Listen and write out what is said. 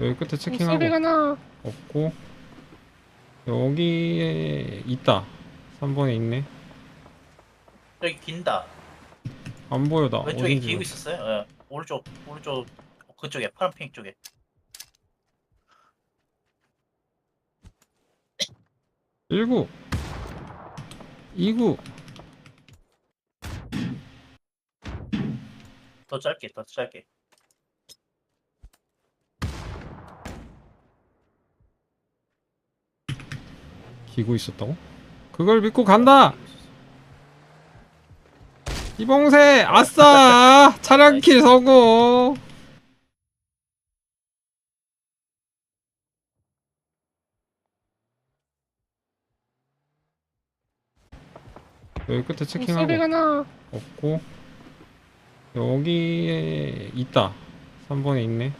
여기 끝에 체킹하고 소리가 나. 없고 여기에 있다 3번에 있네 여기 긴다. 안 보여 나 왼쪽에 어딘지 기고 모르- 있었어요. 예. 오른쪽 오른쪽 그쪽에 파란 핑 쪽에. 일구 이구 더 짧게 더 짧게. 기고 있었다고? 그걸 믿고 간다! 이봉세 아싸! 차량킬 성공 여기 끝에 체킹하고 소리가 나. 없고 여기에 있다. 3번에 있네